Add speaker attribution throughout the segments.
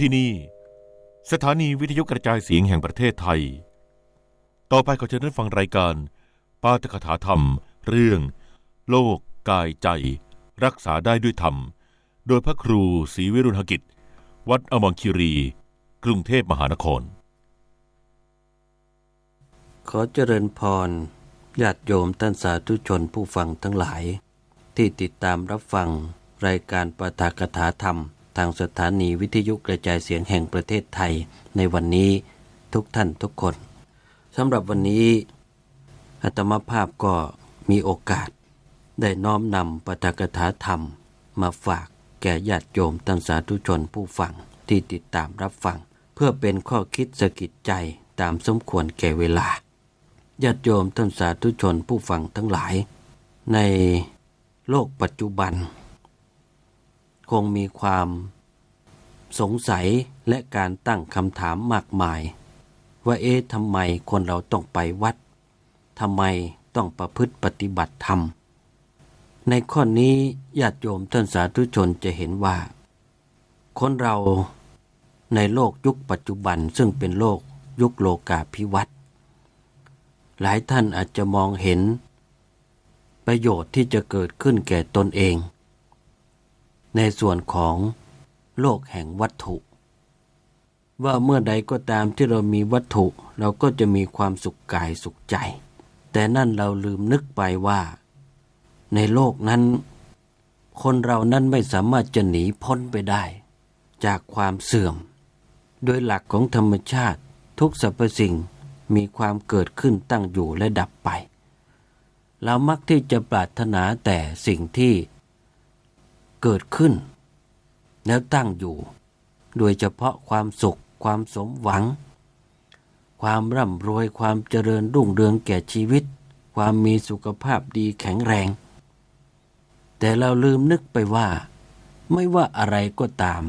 Speaker 1: ที่นี่ สถานีวิทยุกระจายเสียงแห่งประเทศไทย ต่อไปขอเชิญท่านฟังรายการ ปาฐกถาธรรม เรื่อง โลก กายใจ รักษาได้ด้วยธรรม โดยพระครูศรีวิรุณหกิจ วัดอมรคิรี กรุงเทพมหานคร
Speaker 2: ขอเจริญพรญาติโยมท่านสาธุชนผู้ฟังทั้งหลาย ที่ติดตามรับฟังรายการปาฐกถาธรรม ทางสถานีวิทยุกระจายเสียงแห่งประเทศไทย ในวันนี้ทุกท่านทุกคนสำหรับวันนี้อาตมาภาพก็มีโอกาส ได้น้อมนำปาฐกถาธรรม มาฝากแก่ญาติโยมท่านสาธุชนผู้ฟังที่ติดตามรับฟัง เพื่อเป็นข้อคิดสะกิดใจตามสมควรแก่เวลาญาติโยมท่านสาธุชนผู้ฟังทั้งหลาย ในโลกปัจจุบัน งมีความ สงสัยและการตั้งคำถามมากมาย ว่าเอ๊ะทำไมคนเราต้องไปวัดทำไมต้องประพฤติปฏิบัติธรรม ในข้อนี้ญาติโยมท่านสาธุชนจะเห็นว่า คนเราในโลกยุคปัจจุบันซึ่งเป็นโลกยุคโลกาภิวัตน์หลายท่านอาจจะมองเห็น ประโยชน์ที่จะเกิดขึ้นแก่ตนเอง ในส่วนของโลกแห่งวัตถุ ว่าเมื่อใดก็ตามที่เรามีวัตถุ เราก็จะมีความสุขกายสุขใจ แต่นั่นเราลืมนึกไปว่า ในโลกนั้น คนเรานั้นไม่สามารถจะหนีพ้นไปได้ จากความเสื่อม โดยหลักของธรรมชาติทุกสรรพสิ่งมีความเกิดขึ้นตั้งอยู่และดับไป เรามักที่จะปรารถนาแต่สิ่งที่ เกิดขึ้น แล้วตั้งอยู่ โดยเฉพาะความสุข ความสมหวัง ความร่ำรวยความเจริญรุ่งเรืองแก่ชีวิต ความมีสุขภาพดีแข็งแรง แต่เราลืมนึกไปว่า ไม่ว่าอะไรก็ตาม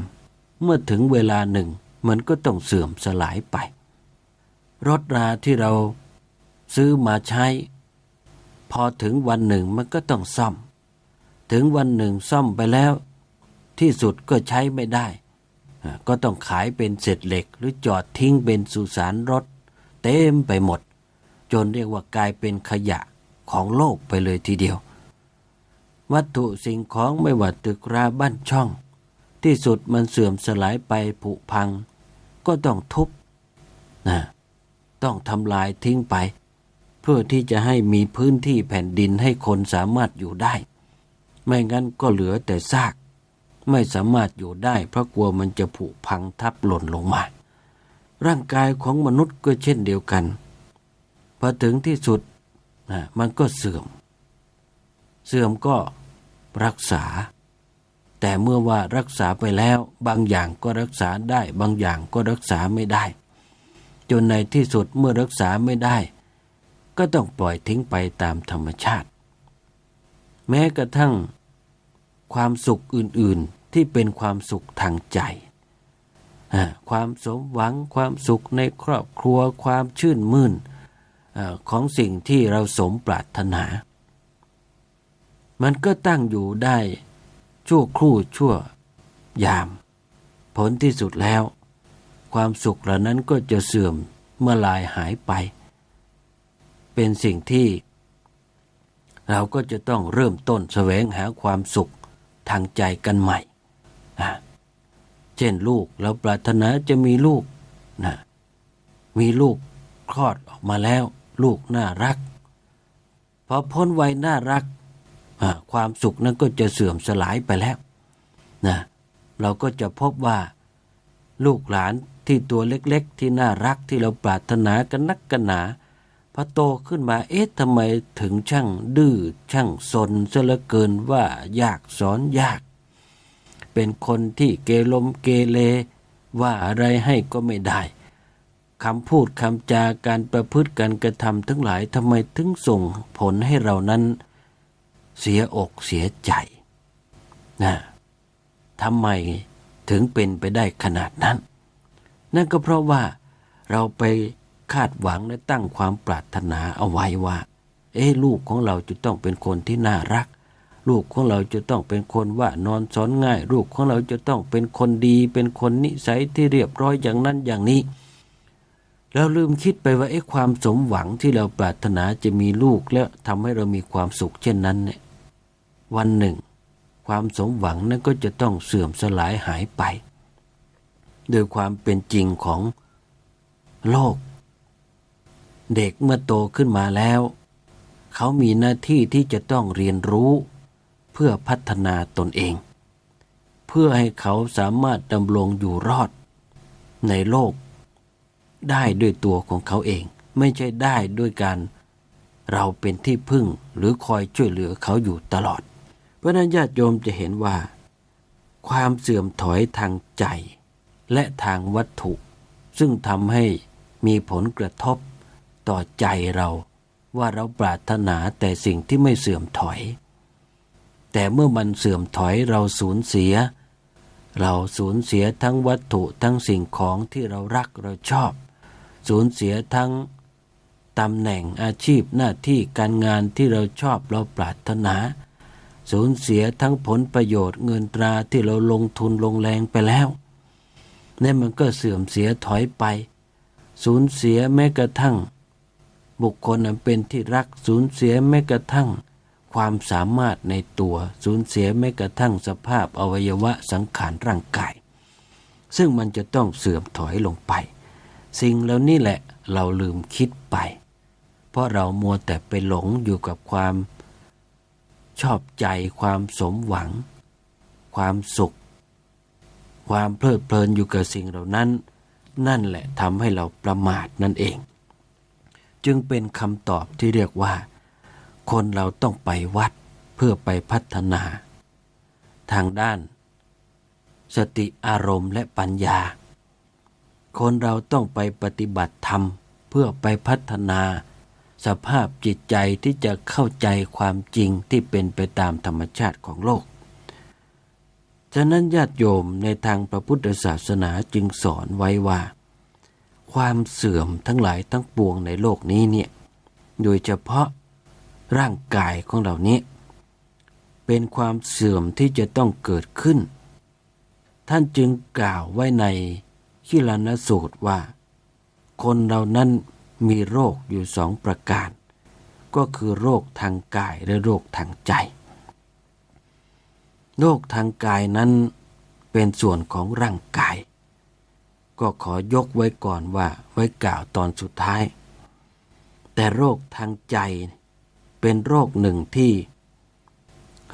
Speaker 2: เมื่อถึงเวลาหนึ่ง มันก็ต้องเสื่อมสลายไป รถราที่เราซื้อมาใช้ พอถึงวันหนึ่งมันก็ต้องซ่อม ถึงวันหนึ่งซ่อมไปแล้ว ที่สุดก็ใช้ไม่ได้ ก็ต้องขายเป็นเศษเหล็ก หรือจอดทิ้งเป็นสุสานรถ เต็มไปหมด จนเรียกว่ากลายเป็นขยะของโลกไปเลยทีเดียว วัตถุสิ่งของไม่ว่าตึกราบ้านช่อง ที่สุดมันเสื่อมสลายไปผุพัง ก็ต้องทุบนะต้องทำลายทิ้งไป เพื่อที่จะให้มีพื้นที่แผ่นดินให้คนสามารถอยู่ได้ ไม่งั้นก็เหลือแต่ซาก ไม่สามารถอยู่ได้เพราะกลัวมันจะผุพังทับหล่นลงมา ร่างกายของมนุษย์ก็เช่นเดียวกัน พอถึงที่สุดนะมันก็เสื่อม เสื่อมก็รักษา แต่เมื่อว่ารักษาไปแล้วบางอย่างก็รักษาได้บางอย่างก็รักษาไม่ได้ จนในที่สุดเมื่อรักษาไม่ได้ ก็ต้องปล่อยทิ้งไปตามธรรมชาติ แม้กระทั่งความสุขอื่นๆที่เป็นความสุขทางใจ ความสมหวังความสุขในครอบครัวความชื่นมื่นของสิ่งที่เราสมปรารถนา มันก็ตั้งอยู่ได้ชั่วครู่ชั่วยาม ผลที่สุดแล้ว ความสุขเหล่านั้นก็จะเสื่อมเมื่อลายหายไป เป็นสิ่งที่ เราก็จะต้องเริ่มต้นแสวงหาความสุขทางใจกันใหม่นะเช่นลูกเราปรารถนาจะมีลูกนะมีลูกคลอดออกมาแล้ว ลูกน่ารักพอพ้นวัยน่ารัก ความสุขนั้นก็จะเสื่อมสลายไปแล้วนะเราก็จะพบว่า ลูกหลานที่ตัวเล็กๆ ที่น่ารักที่เราปรารถนากันนักกันหนา พอโตขึ้นมา เอ๊ะทำไมถึงช่างดื้อช่างสนซะเหลือเกินว่ายากสอนยาก เป็นคนที่เกลมเกเรว่าอะไรให้ก็ไม่ได้คำพูดคำจาการประพฤติการกระทำทั้งหลายทำไมถึงส่งผลให้เรานั้น เสียอกเสียใจนะทำไมถึงเป็นไปได้ขนาดนั้น นั่นก็เพราะว่าเราไป คาดหวังและตั้งความปรารถนาเอาไว้ว่า เอ้ลูกของเราจะต้องเป็นคนที่น่ารัก ลูกของเราจะต้องเป็นคนว่านอนสอนง่าย ลูกของเราจะต้องเป็นคนดี เป็นคนนิสัยที่เรียบร้อยอย่างนั้นอย่างนี้แล้วลืมคิดไปว่าไอ้ความสมหวังที่เราปรารถนาจะมีลูกแล้วทำให้เรามีความสุขเช่นนั้นเนี่ยวันหนึ่ง ความสมหวังนั้นก็จะต้องเสื่อมสลายหายไป โดยความเป็นจริงของโลก เด็กเมื่อโตขึ้นมาแล้ว เขามีหน้าที่ที่จะต้องเรียนรู้ เพื่อพัฒนาตนเอง เพื่อให้เขาสามารถดำรงอยู่รอด ในโลก ได้ด้วยตัวของเขาเอง ไม่ใช่ได้ด้วยการเราเป็นที่พึ่งหรือคอยช่วยเหลือเขาอยู่ตลอด เพราะนั้นญาติโยมจะเห็นว่า ความเสื่อมถอยทางใจ และทางวัตถุ ซึ่งทำให้มีผลกระทบ ต่อใจเราว่าเราปรารถนาแต่สิ่งที่ไม่เสื่อมถอย แต่เมื่อมันเสื่อมถอยเราสูญเสีย เราสูญเสียทั้งวัตถุทั้งสิ่งของที่เรารักเราชอบ สูญเสียทั้งตำแหน่งอาชีพหน้าที่การงานที่เราชอบเราปรารถนา สูญเสียทั้งผลประโยชน์เงินตราที่เราลงทุนลงแรงไปแล้วนั่มันก็เสื่อมเสียถอยไป สูญเสียแม้กระทั่ง บุคคลนั้นเป็นที่รักสูญเสียแม้กระทั่ง ความสามารถในตัวสูญเสียแม้กระทั่งสภาพอวัยวะสังขารร่างกาย ซึ่งมันจะต้องเสื่อมถอยลงไป สิ่งเหล่านี้แหละเราลืมคิดไป เพราะเรามัวแต่ไปหลงอยู่กับความ ชอบใจความสมหวัง ความสุข ความเพลิดเพลินอยู่กับสิ่งเหล่านั้น นั่นแหละทำให้เราประมาทนั่นเอง จึงเป็นคำตอบที่เรียกว่า คนเราต้องไปวัดเพื่อไปพัฒนา ทางด้าน สติอารมณ์และปัญญา คนเราต้องไปปฏิบัติธรรม เพื่อไปพัฒนา สภาพจิตใจที่จะเข้าใจความจริงที่เป็นไปตามธรรมชาติของโลก ฉะนั้นญาติโยมในทางพระพุทธศาสนาจึงสอนไว้ว่า ความเสื่อมทั้งหลายทั้งปวงในโลกนี้เนี่ยโดยเฉพาะร่างกายของเรานี้ เป็นความเสื่อมที่จะต้องเกิดขึ้น ท่านจึงกล่าวไว้ในขิลานสูตรว่า คนเรานั้นมีโรคอยู่สองประการ ก็คือโรคทางกายและโรคทางใจ โรคทางกายนั้นเป็นส่วนของร่างกาย ก็ขอยกไว้ก่อนว่าไว้กล่าวตอนสุดท้าย แต่โรคทางใจเป็นโรคหนึ่งที่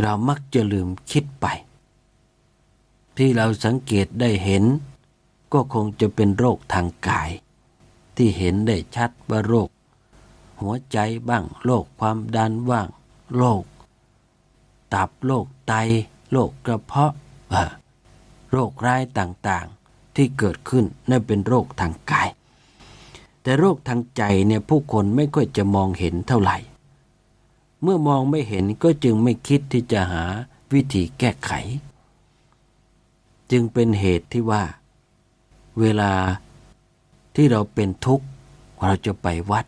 Speaker 2: เรามักจะลืมคิดไป ที่เราสังเกตได้เห็น ก็คงจะเป็นโรคทางกาย ที่เห็นได้ชัดว่าโรค หัวใจบ้างโรคความดันบ้างโรคตับโรคไตโรคกระเพาะโรคร้ายต่างๆ ที่เกิดขึ้นนั่นเป็นโรคทางกาย แต่โรคทางใจเนี่ยผู้คนไม่ค่อยจะมองเห็นเท่าไหร่ เมื่อมองไม่เห็นก็จึงไม่คิดที่จะหาวิธีแก้ไข จึงเป็นเหตุที่ว่า เวลาที่เราเป็นทุกข์เราจะไปวัด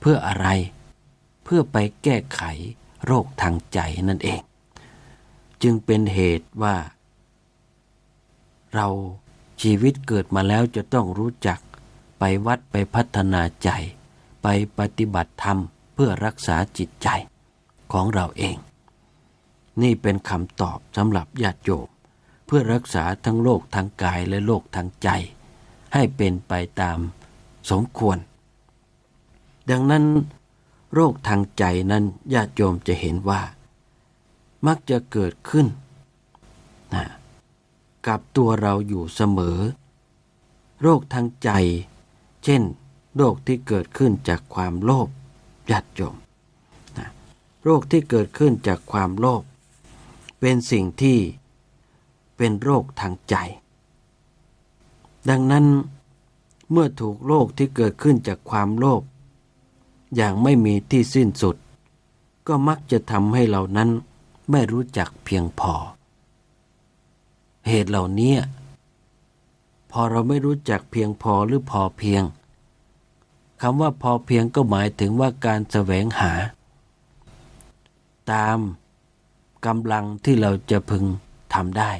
Speaker 2: เพื่ออะไร เพื่อไปแก้ไขโรคทางใจนั่นเอง จึงเป็นเหตุว่า เรา ชีวิตเกิดมาแล้วจะต้องรู้จัก ไปวัดไปพัฒนาใจ ไปปฏิบัติธรรมเพื่อรักษาจิตใจของเราเอง นี่เป็นคำตอบสำหรับญาติโยมเพื่อรักษาทั้งโรคทางกายและโรคทางใจ ให้เป็นไปตามสมควร ดังนั้น โรคทางใจนั้นญาติโยมจะเห็นว่า มักจะเกิดขึ้นนะ กับตัวเราอยู่เสมอ โรคทางใจ เช่น โรคที่เกิดขึ้นจากความโลภญาติโยมนะโรคที่เกิดขึ้นจากความโลภเป็นสิ่งที่เป็นโรคทางใจ ดังนั้น เมื่อถูกโรคที่เกิดขึ้นจากความโลภอย่างไม่มีที่สิ้นสุด ก็มักจะทำให้เรานั้นไม่รู้จักเพียงพอ เหตุเหล่านี้พอเราไม่รู้จักเพียงพอหรือพอเพียงคำว่าพอเพียงก็หมายถึงว่าการแสวงหา ตามกำลังที่เราจะพึงทำได้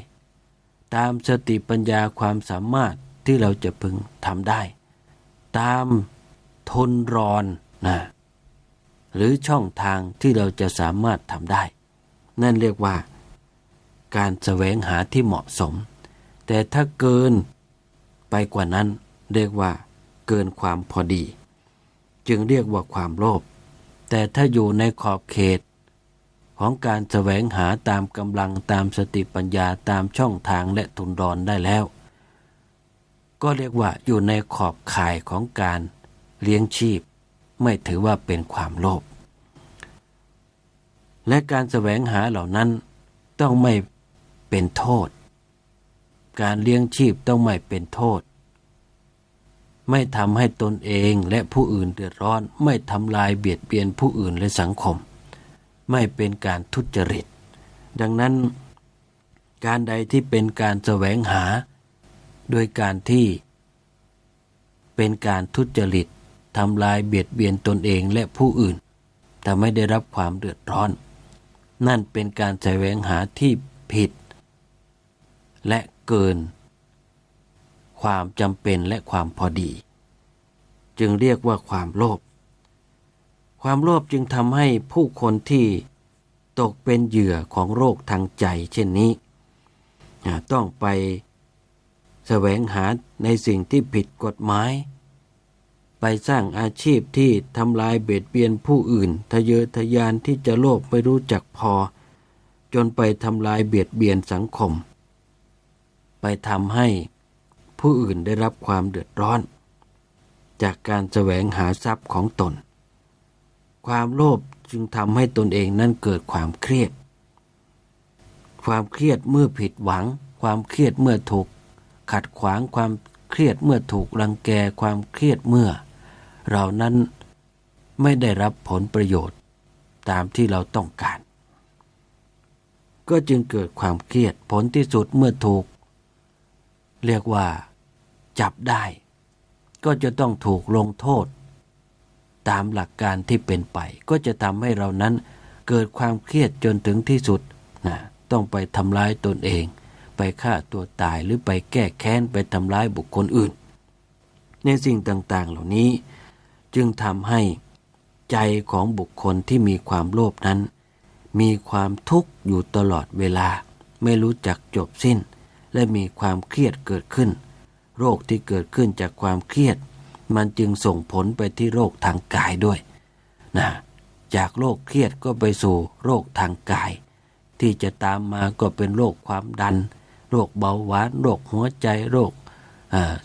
Speaker 2: ตามสติปัญญาความสามารถที่เราจะพึงทำได้ ตามทนรอนนะหรือช่องทางที่เราจะสามารถทำได้ นั่นเรียกว่า การแสวงหาที่เหมาะสม แต่ถ้าเกินไปกว่านั้นเรียกว่า เกินความพอดี จึงเรียกว่าความโลภแต่ถ้าอยู่ในขอบเขต ของการแสวงหาตามกำลังตามสติปัญญาตามช่องทางและทุนรอนได้แล้ว ก็เรียกว่าอยู่ในขอบข่ายของการเลี้ยงชีพ ไม่ถือว่าเป็นความโลภและการแสวงหาเหล่านั้นต้องไม่ เป็นโทษ การเลี้ยงชีพต้องไม่เป็นโทษ ไม่ทำให้ตนเองและผู้อื่นเดือดร้อน ไม่ทำลายเบียดเบียนผู้อื่นและสังคม ไม่เป็นการทุจริต ดังนั้น การใดที่เป็นการแสวงหา โดยการที่ เป็นการทุจริตทำลายเบียดเบียนตนเองและผู้อื่น แต่ไม่ได้รับความเดือดร้อน นั่นเป็นการแสวงหาที่ผิด และเกิน ความจำเป็นและความพอดี จึงเรียกว่าความโลภความโลภจึงทำให้ผู้คนที่ตกเป็นเหยื่อของโรคทางใจ เช่นนี้ ต้องไปแสวงหาในสิ่งที่ผิดกฎหมาย ไปสร้างอาชีพที่ทำลายเบียดเบียนผู้อื่น ทะเยอทะยานที่จะโลภไม่รู้จักพอ จนไปทำลายเบียดเบียนสังคม ไปทำให้ผู้อื่นได้รับความเดือดร้อน จากการแสวงหาทรัพย์ของตน ความโลภจึงทำให้ตนเองนั้นเกิดความเครียด ความเครียดเมื่อผิดหวัง ความเครียดเมื่อถูก ขัดขวางความเครียดเมื่อถูกรังแกความเครียดเมื่อ เรานั้นไม่ได้รับผลประโยชน์ตามที่เราต้องการ ก็จึงเกิดความเครียดผลที่สุดเมื่อถูก เรียกว่า จับได้ ก็จะต้องถูกลงโทษ ตามหลักการที่เป็นไป ก็จะทำให้เรานั้นเกิดความเครียดจนถึงที่สุดนะต้องไปทำร้ายตนเอง ไปฆ่าตัวตายหรือไปแก้แค้นไปทำร้ายบุคคลอื่น ในสิ่งต่างๆ เหล่านี้ จึงทำให้ใจของบุคคลที่มีความโลภนั้น มีความทุกข์อยู่ตลอดเวลา ไม่รู้จักจบสิ้น และมีความเครียดเกิดขึ้น โรคที่เกิดขึ้นจากความเครียด มันจึงส่งผลไปที่โรคทางกายด้วยนะจากโรคเครียดก็ไปสู่โรคทางกาย ที่จะตามมาก็เป็นโรคความดัน โรคเบาหวานโรคหัวใจโรค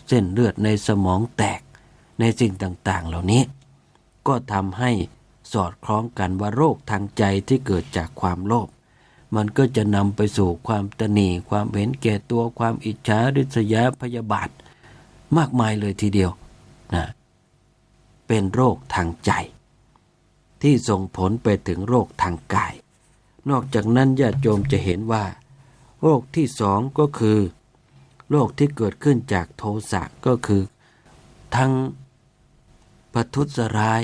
Speaker 2: เส้นเลือดในสมองแตกในสิ่งต่างๆ เหล่านี้ ก็ทำให้สอดคล้องกันว่าโรคทางใจที่เกิดจากความโลภ มันก็จะนำไปสู่ความตนีความเห็นแก่ตัวความอิจฉาริษยาพยาบาท มากมายเลยทีเดียวนะเป็นโรคทางใจ ที่ส่งผลไปถึงโรคทางกาย นอกจากนั้นญาติโยมจะเห็นว่า โรคที่สองก็คือโรคที่เกิดขึ้นจากโทสะก็คือ ทั้งประทุษร้าย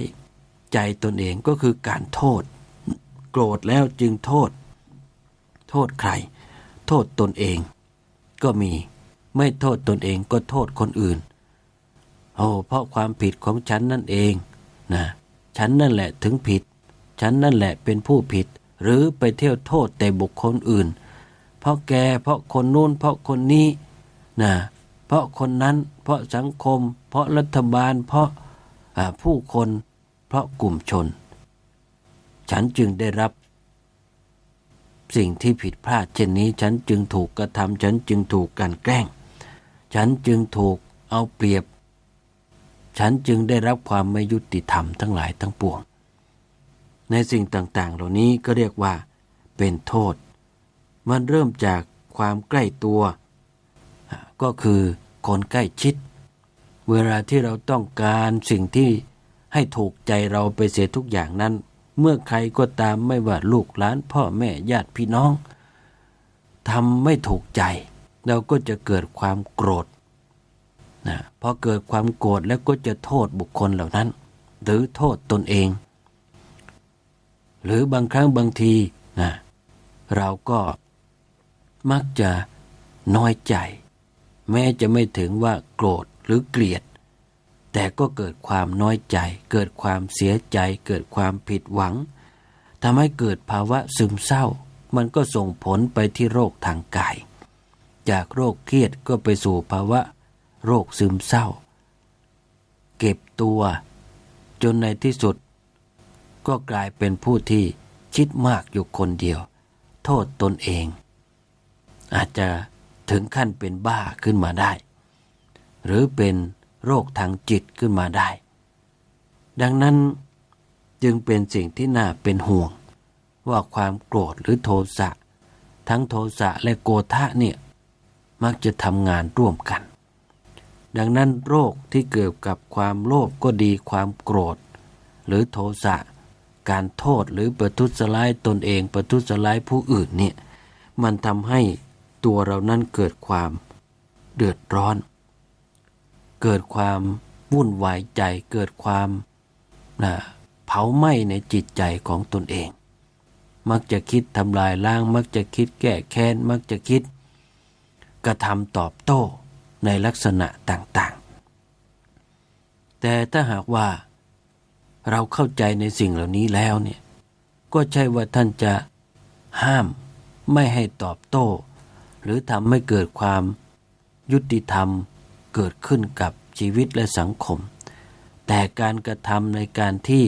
Speaker 2: ใจตนเองก็คือการโทษ โกรธแล้วจึงโทษ โทษใคร โทษตนเอง ก็มีไม่โทษตนเองก็โทษคนอื่น โอ้เพราะความผิดของฉันนั่นเองนะฉันนั่นแหละถึงผิด ฉันนั่นแหละเป็นผู้ผิด หรือไปเที่ยวโทษแต่บุคคลอื่น เพราะแกเพราะคนนู้นเพราะคนนี้นะเพราะคนนั้นเพราะสังคม เพราะรัฐบาลเพราะผู้คน เพราะกลุ่มชน ฉันจึงได้รับ สิ่งที่ผิดพลาดเช่นนี้ ฉันจึงถูกกระทำฉันจึงถูกกันแกล้ง ฉันจึงถูกเอาเปรียบ ฉันจึงได้รับความไม่ยุติธรรมทั้งหลายทั้งปวง ในสิ่งต่างๆ เหล่านี้ก็เรียกว่า เป็นโทษ มันเริ่มจากความใกล้ตัว ก็คือคนใกล้ชิด เวลาที่เราต้องการสิ่งที่ให้ถูกใจเราไปเสียทุกอย่างนั้น เมื่อใครก็ตามไม่ว่าลูกหลานพ่อแม่ญาติพี่น้องทำไม่ถูกใจ เราก็จะเกิดความโกรธนะพอเกิดความโกรธแล้วก็จะโทษบุคคลเหล่านั้น หรือโทษตนเอง หรือบางครั้งบางทีนะเราก็มักจะน้อยใจ แม้จะไม่ถึงว่าโกรธหรือเกลียด แต่ก็เกิดความน้อยใจ เกิดความเสียใจ เกิดความผิดหวังทำให้เกิดภาวะซึมเศร้า มันก็ส่งผลไปที่โรคทางกาย จากโรคเครียดก็ไปสู่ภาวะ โรคซึมเศร้า เก็บตัว จนในที่สุด ก็กลายเป็นผู้ที่คิดมากอยู่คนเดียว โทษตนเอง อาจจะถึงขั้นเป็นบ้าขึ้นมาได้ หรือเป็น โรคทางจิตขึ้นมาได้ ดังนั้นจึงเป็นสิ่งที่น่าเป็นห่วง ว่าความโกรธหรือโทสะ ทั้งโทสะและโกธะเนี่ยมักจะทำงานร่วมกัน ดังนั้นโรคที่เกิดกับความโลภก็ดีความโกรธ หรือโทสะการโทษหรือประทุษร้ายตนเองประทุษร้ายผู้อื่นเนี่ยมันทำให้ตัวเรานั้นเกิดความเดือดร้อน เกิดความวุ่นวายใจเกิดความนะเผาไหม้ในจิตใจของตนเอง มักจะคิดทำลายล้าง มักจะคิดแก้แค้น มักจะคิด กระทำตอบโต้ในลักษณะต่างๆ แต่ถ้าหากว่าเราเข้าใจในสิ่งเหล่านี้แล้วเนี่ยก็ใช่ว่าท่านจะห้ามไม่ให้ตอบโต้ หรือทำให้เกิดความยุติธรรม เกิดขึ้นกับชีวิตและสังคม แต่การกระทำในการที่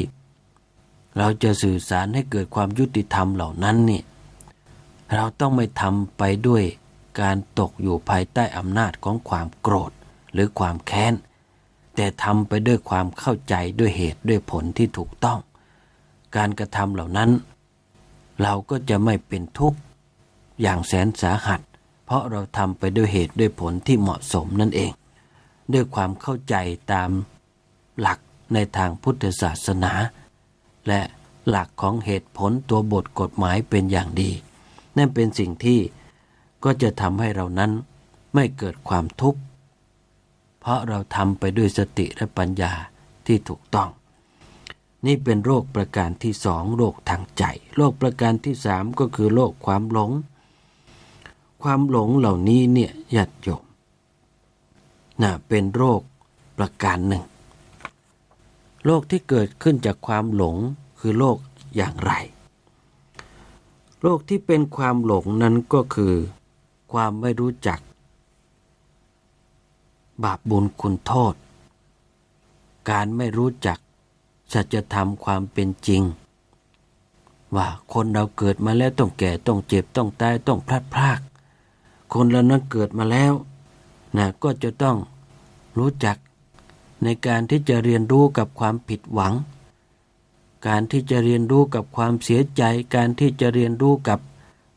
Speaker 2: เราจะสื่อสารให้เกิดความยุติธรรมเหล่านั้นเนี่ยเราต้องไม่ทำไปด้วยการตกอยู่ภายใต้อำนาจของความโกรธหรือความแค้น แต่ทำไปด้วยความเข้าใจด้วยเหตุด้วยผลที่ถูกต้อง การกระทำเหล่านั้น เราก็จะไม่เป็นทุกข์อย่างแสนสาหัส เพราะเราทำไปด้วยเหตุด้วยผลที่เหมาะสมนั่นเอง ด้วยความเข้าใจตามหลักในทางพุทธศาสนา และหลักของเหตุผลตัวบทกฎหมายเป็นอย่างดี นั่นเป็นสิ่งที่ก็จะทำให้เรานั้นไม่เกิดความทุกข์ เพราะเราทำไปด้วยสติและปัญญาที่ถูกต้อง นี่เป็นโรคประการที่สองโรคทางใจ โรคประการที่สามก็คือโรคความหลง ความหลงเหล่านี้เนี่ยหยัดโยม น่ะเป็นโรคประการหนึ่ง โรคที่เกิดขึ้นจากความหลงคือโรคอย่างไร โรคที่เป็นความหลงนั้นก็คือ ความไม่รู้จัก บาปบุญคุณโทษ การไม่รู้จักสัจธรรมความเป็นจริง ว่าคนเราเกิดมาแล้วต้องแก่ต้องเจ็บต้องตายต้องพลัดพราก คนเรานั้นเกิดมาแล้วนะก็จะต้อง รู้จัก ในการที่จะเรียนรู้กับความผิดหวัง การที่จะเรียนรู้กับความเสียใจ การที่จะเรียนรู้กับ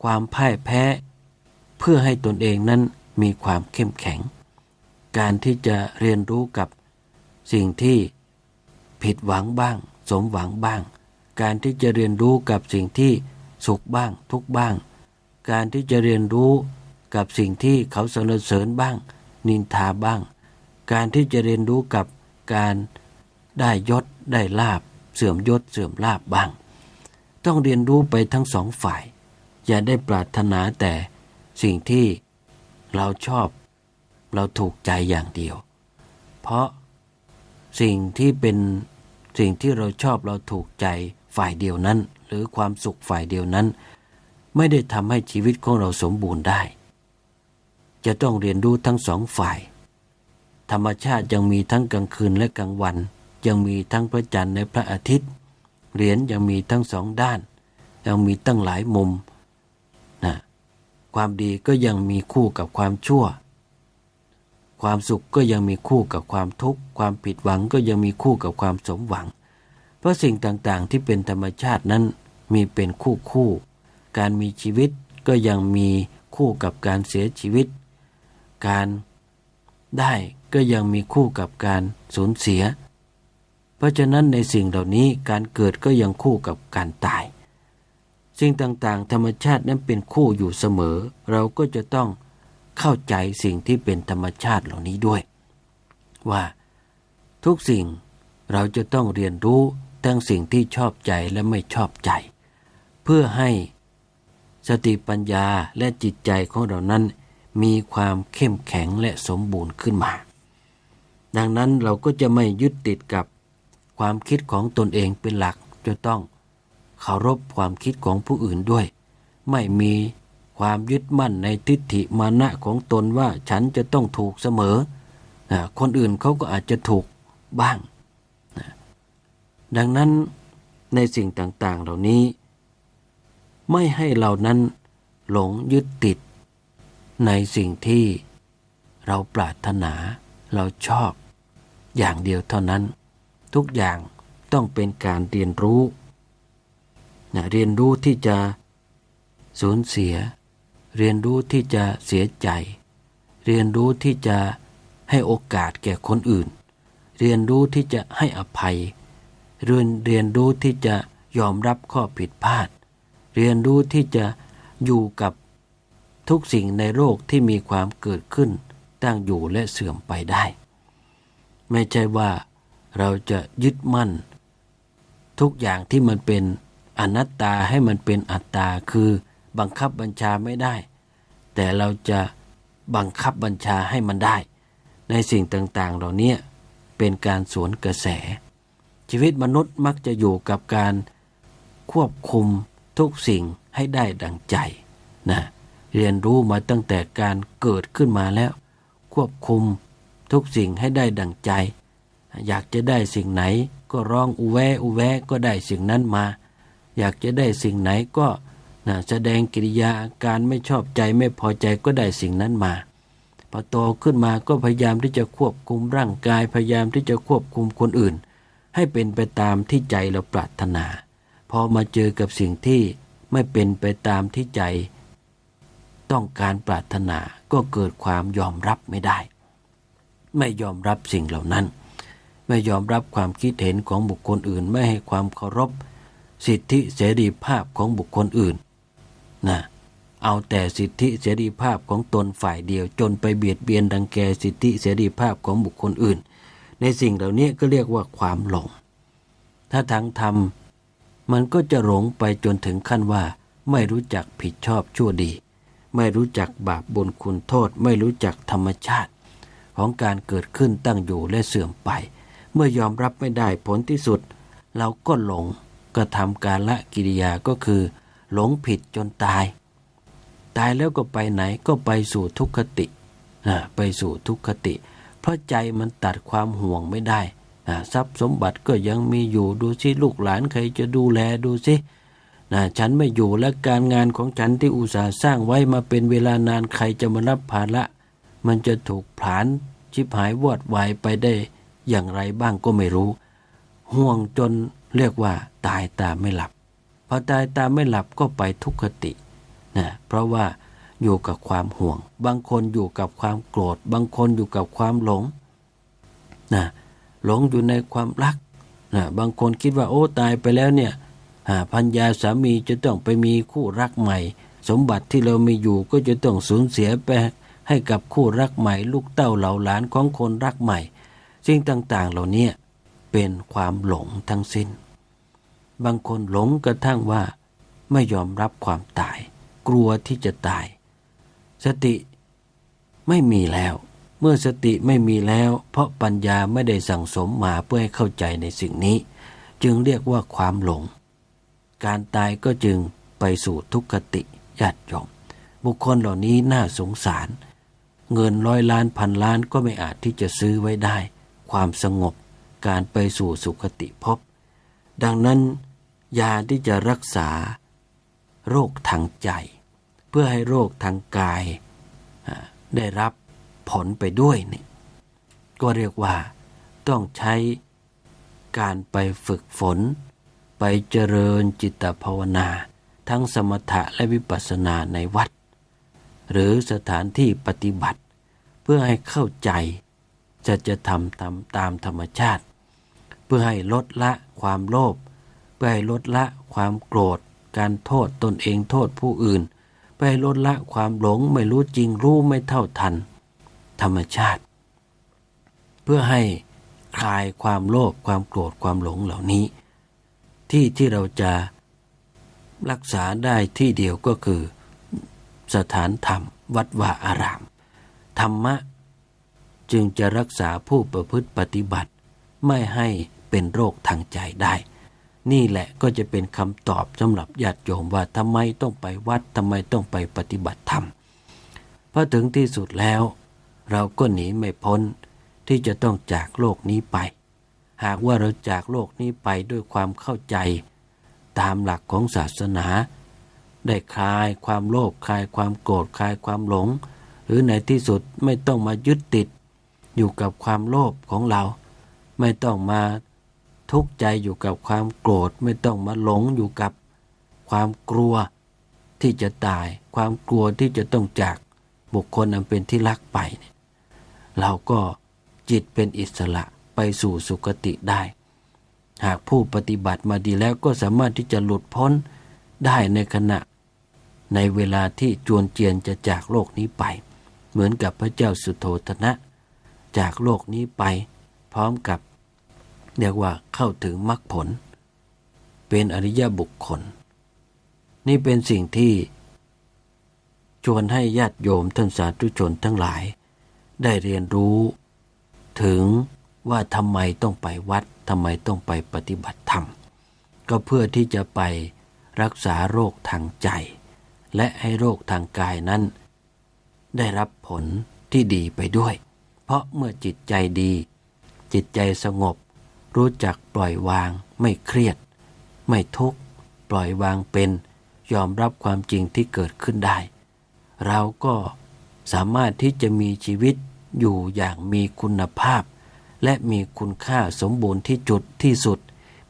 Speaker 2: ความพ่ายแพ้ เพื่อให้ตนเองนั้นมีความเข้มแข็ง การที่จะเรียนรู้กับสิ่งที่ผิดหวังบ้าง สมหวังบ้าง การที่จะเรียนรู้กับสิ่งที่สุขบ้าง ทุกบ้าง การที่จะเรียนรู้กับสิ่งที่เขาสรรเสริญบ้าง นินทาบ้าง การที่จะเรียนรู้กับการได้ยศได้ลาบ เสื่อมยศเสื่อมลาบบ้าง ต้องเรียนรู้ไปทั้งสองฝ่าย อย่าได้ปรารถนาแต่สิ่งที่เราชอบ เราถูกใจอย่างเดียว เพราะสิ่งที่เป็นสิ่งที่เราชอบเราถูกใจฝ่ายเดียวนั้น หรือความสุขฝ่ายเดียวนั้น ไม่ได้ทำให้ชีวิตของเราสมบูรณ์ได้ จะต้องเรียนรู้ทั้งสองฝ่าย ธรรมชาติยังมีทั้งกลางคืนและกลางวัน ยังมีทั้งพระจันทร์และพระอาทิตย์ เหรียญยังมีทั้งสองด้าน ยังมีตั้งหลายมุมนะความดีก็ยังมีคู่กับความชั่ว ความสุขก็ยังมีคู่กับความทุกข์ ความผิดหวังก็ยังมีคู่กับความสมหวัง เพราะสิ่งต่างๆที่เป็นธรรมชาตินั้นมีเป็นคู่คู่ การมีชีวิตก็ยังมีคู่กับการเสียชีวิต การได้ ก็ยังมีคู่กับการสูญเสีย เพราะฉะนั้นในสิ่งเหล่านี้การเกิดก็ยังคู่กับการตาย สิ่งต่างๆ ธรรมชาตินั้นเป็นคู่อยู่เสมอ เราก็จะต้องเข้าใจสิ่งที่เป็นธรรมชาติเหล่านี้ด้วย ว่าทุกสิ่งเราจะต้องเรียนรู้ทั้งสิ่งที่ชอบใจและไม่ชอบใจ เพื่อให้สติปัญญาและจิตใจของเรานั้นมีความเข้มแข็งและสมบูรณ์ขึ้นมา ดังนั้นเราก็จะไม่ยึดติดกับความคิดของตนเองเป็นหลักจะต้องเคารพความคิดของผู้อื่นด้วย ไม่มีความยึดมั่นในทิฏฐิมานะของตนว่าฉันจะต้องถูกเสมอ คนอื่นเขาก็อาจจะถูกบ้าง ดังนั้นในสิ่งต่างๆเหล่านี้ ไม่ให้เรานั้นหลงยึดติด ในสิ่งที่เราปรารถนาเราชอบ อย่างเดียวเท่านั้น ทุกอย่างต้องเป็นการเรียนรู้นะเรียนรู้ที่จะสูญเสีย เรียนรู้ที่จะเสียใจ เรียนรู้ที่จะให้โอกาสแก่คนอื่น เรียนรู้ที่จะให้อภัย เรียนเรียนรู้ที่จะยอมรับข้อผิดพลาด เรียนรู้ที่จะอยู่กับทุกสิ่งในโลกที่มีความเกิดขึ้น ตั้งอยู่และเสื่อมไปได้ ไม่ใช่ว่าเราจะยึดมั่น ทุกอย่างที่มันเป็นอนัตตาให้มันเป็นอัตตาคือบังคับบัญชาไม่ได้ แต่เราจะบังคับบัญชาให้มันได้ ในสิ่งต่างๆ เหล่านี้เป็นการสวนกระแส ชีวิตมนุษย์มักจะอยู่กับการควบคุมทุกสิ่งให้ได้ดังใจนะเรียนรู้มาตั้งแต่การเกิดขึ้นมาแล้ว ควบคุม ทุกสิ่งให้ได้ดังใจ อยากจะได้สิ่งไหน ก็ร้องอุแวอุแวก็ได้สิ่งนั้นมา อยากจะได้สิ่งไหนก็นะแสดงกิริยาอาการไม่ชอบใจไม่พอใจก็ได้สิ่งนั้นมาพอโตขึ้นมาก็พยายามที่จะควบคุมร่างกายพยายามที่จะควบคุมคนอื่น ให้เป็นไปตามที่ใจเราปรารถนา พอมาเจอกับสิ่งที่ไม่เป็นไปตามที่ใจ ต้องการปรารถนาก็เกิดความยอมรับไม่ได้ ไม่ยอมรับสิ่งเหล่านั้น ไม่ยอมรับความคิดเห็นของบุคคลอื่น ไม่ให้ความเคารพ สิทธิเสรีภาพของบุคคลอื่นนะเอาแต่สิทธิเสรีภาพของตนฝ่ายเดียวจนไปเบียดเบียนดังแกสิทธิเสรีภาพของบุคคลอื่น ในสิ่งเหล่านี้ก็เรียกว่าความหลง ถ้าทางธรรมมันก็จะหลงไปจนถึงขั้นว่า ไม่รู้จักผิดชอบชั่วดี ไม่รู้จักบาปบุญคุณโทษ ไม่รู้จักธรรมชาติ ของการเกิดขึ้นตั้งอยู่และเสื่อมไป เมื่อยอมรับไม่ได้ผลที่สุด เราก็หลงกระทำการละกิริยาก็คือ หลงผิดจนตาย ตายแล้วก็ไปไหนก็ไปสู่ทุกขติไปสู่ทุกขติ เพราะใจมันตัดความห่วงไม่ได้ทรัพย์สมบัติก็ยังมีอยู่ดูสิลูกหลานใครจะดูแลดูสินะฉันไม่อยู่และการงานของฉันที่อุตสาห์สร้างไว้มาเป็นเวลานานใครจะมารับภาระ มันจะถูกผลานชิบหายวอดวายไปได้อย่างไรบ้างก็ไม่รู้ ห่วงจนเรียกว่าตายตาไม่หลับ พอตายตาไม่หลับก็ไปทุกขตินะเพราะว่าอยู่กับความห่วง บางคนอยู่กับความโกรธ บางคนอยู่กับความหลงนะหลงอยู่ในความรักนะบางคนคิดว่าโอ้ตายไปแล้วเนี่ยพัญญาสามีจะต้องไปมีคู่รักใหม่ สมบัติที่เรามีอยู่ก็จะต้องสูญเสียไป ให้กับคู่รักใหม่ลูกเต้าเหล่าหลานของคนรักใหม่สิ่งต่างๆ เหล่านี้เป็นความหลงทั้งสิ้น บางคนหลงกระทั่งว่า ไม่ยอมรับความตาย กลัวที่จะตาย สติไม่มีแล้ว เมื่อสติไม่มีแล้ว เพราะปัญญาไม่ได้สั่งสมมาเพื่อให้เข้าใจในสิ่งนี้ จึงเรียกว่าความหลง การตายก็จึงไปสู่ทุกขติญาติโยมบุคคลเหล่านี้น่าสงสาร เงินร้อยล้านพันล้านก็ไม่อาจที่จะซื้อไว้ได้ ความสงบการไปสู่สุคติภพดังนั้น ยาที่จะรักษา โรคทางใจ เพื่อให้โรคทางกาย ได้รับผลไปด้วยนี่ก็เรียกว่าต้องใช้การไปฝึกฝน ไปเจริญจิตภาวนา ทั้งสมถะและวิปัสสนาในวัด หรือสถานที่ปฏิบัติ เพื่อให้เข้าใจจะจะทำตามตามธรรมชาติ เพื่อให้ลดละความโลภเพื่อให้ลดละความโกรธ การโทษตนเองโทษผู้อื่น เพื่อให้ลดละความหลงไม่รู้จริงรู้ไม่เท่าทัน ธรรมชาติ เพื่อให้คลายความโลภความโกรธความหลงเหล่านี้ ที่ที่เราจะรักษาได้ที่เดียวก็คือ สถานธรรม วัดวาอาราม ธรรมะ จึงจะรักษาผู้ประพฤติปฏิบัติ ไม่ให้เป็นโรคทางใจได้ นี่แหละก็จะเป็นคำตอบสำหรับญาติโยมว่าทำไมต้องไปวัดทำไมต้องไปปฏิบัติธรรมเพราะถึงที่สุดแล้ว เราก็หนีไม่พ้นที่จะต้องจากโลกนี้ไป หากว่าเราจากโลกนี้ไปด้วยความเข้าใจ ตามหลักของศาสนา ได้คลายความโลภคลายความโกรธคลายความหลง หรือในที่สุดไม่ต้องมายึดติด อยู่กับความโลภของเรา ไม่ต้องมาทุกข์ใจอยู่กับความโกรธ ไม่ต้องมาหลงอยู่กับความกลัวที่จะตาย ความกลัวที่จะต้องจากบุคคลอันเป็นที่รักไปเเราก็จิตเป็นอิสระไปสู่สุคติได้ หากผู้ปฏิบัติมาดีแล้วก็สามารถที่จะหลุดพ้นได้ในขณะ ในเวลาที่จวนเจียนจะจากโลกนี้ไป เหมือนกับพระเจ้าสุโธทนะ จากโลกนี้ไป พร้อมกับ เรียกว่าเข้าถึงมรรคผล เป็นอริยบุคคล นี่เป็นสิ่งที่ชวนให้ญาติโยมท่านสาธุชนทั้งหลาย ได้เรียนรู้ ถึงว่าทำไมต้องไปวัดทำไมต้องไปปฏิบัติธรรม ก็เพื่อที่จะไปรักษาโรคทางใจ และให้โรคทางกายนั้น ได้รับผลที่ดีไปด้วย เพราะเมื่อจิตใจดี จิตใจสงบ รู้จักปล่อยวาง ไม่เครียด ไม่ทุกข์ ปล่อยวางเป็น ยอมรับความจริงที่เกิดขึ้นได้ เราก็สามารถที่จะมีชีวิตอยู่อย่างมีคุณภาพ และมีคุณค่าสมบูรณ์ที่จุดที่สุด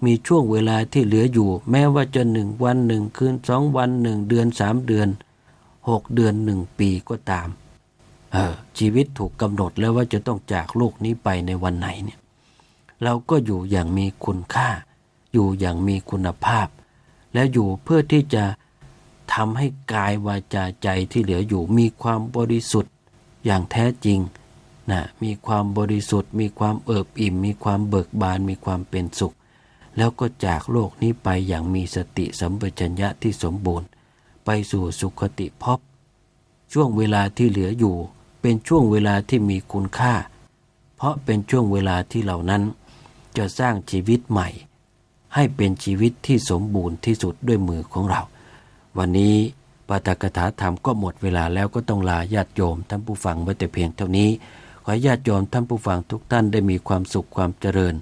Speaker 2: มีช่วงเวลาที่เหลืออยู่ แม้ว่าจะหนึ่งวันหนึ่งคืนสองวันหนึ่งเดือนสามเดือนหกเดือนหนึ่งปีก็ตามเออชีวิตถูกกำหนดแล้วว่าจะต้องจากโลกนี้ไปในวันไหนเนี่ยเราก็อยู่อย่างมีคุณค่า อยู่อย่างมีคุณภาพ และอยู่เพื่อที่จะทำให้กายวาจาใจที่เหลืออยู่มีความบริสุทธิ์อย่างแท้จริงนะมีความบริสุทธิ์ มีความเอิบอิ่ม มีความเบิกบาน มีความเป็นสุข แล้วก็จากโลกนี้ไปอย่างมีสติสัมปชัญญะที่สมบูรณ์ ไปสู่สุคติภพช่วงเวลาที่เหลืออยู่ เป็นช่วงเวลาที่มีคุณค่า เพราะเป็นช่วงเวลาที่เหล่านั้น จะสร้างชีวิตใหม่ ให้เป็นชีวิตที่สมบูรณ์ที่สุดด้วยมือของเรา วันนี้ปาฐกถาธรรมก็หมดเวลาแล้วก็ต้องลาญาติโยมท่านผู้ฟังไว้แต่เพียงเท่านี้ ขอญาติโยมท่านผู้ฟังทุกท่านได้มีความสุขความเจริญ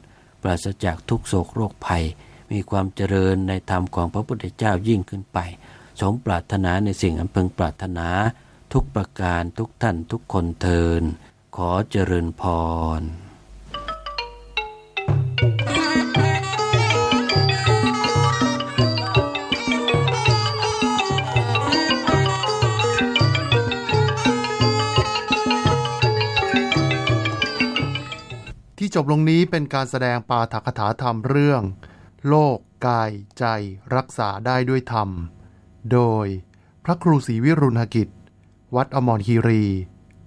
Speaker 2: ปราศจากทุกโศกโรคภัย มีความเจริญในธรรมของพระพุทธเจ้ายิ่งขึ้นไป สมปรารถนาในสิ่งอันพึงปรารถนา ทุกประการทุกท่านทุกคนเทินขอเจริญพร
Speaker 3: จบลงนี้เป็นการแสดงปาฐกถาธรรมเรื่อง โลก กาย ใจรักษาได้ด้วยธรรม โดยพระครูศรีวิรุณกิจ วัดอมรคีรี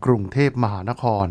Speaker 3: กรุงเทพมหานคร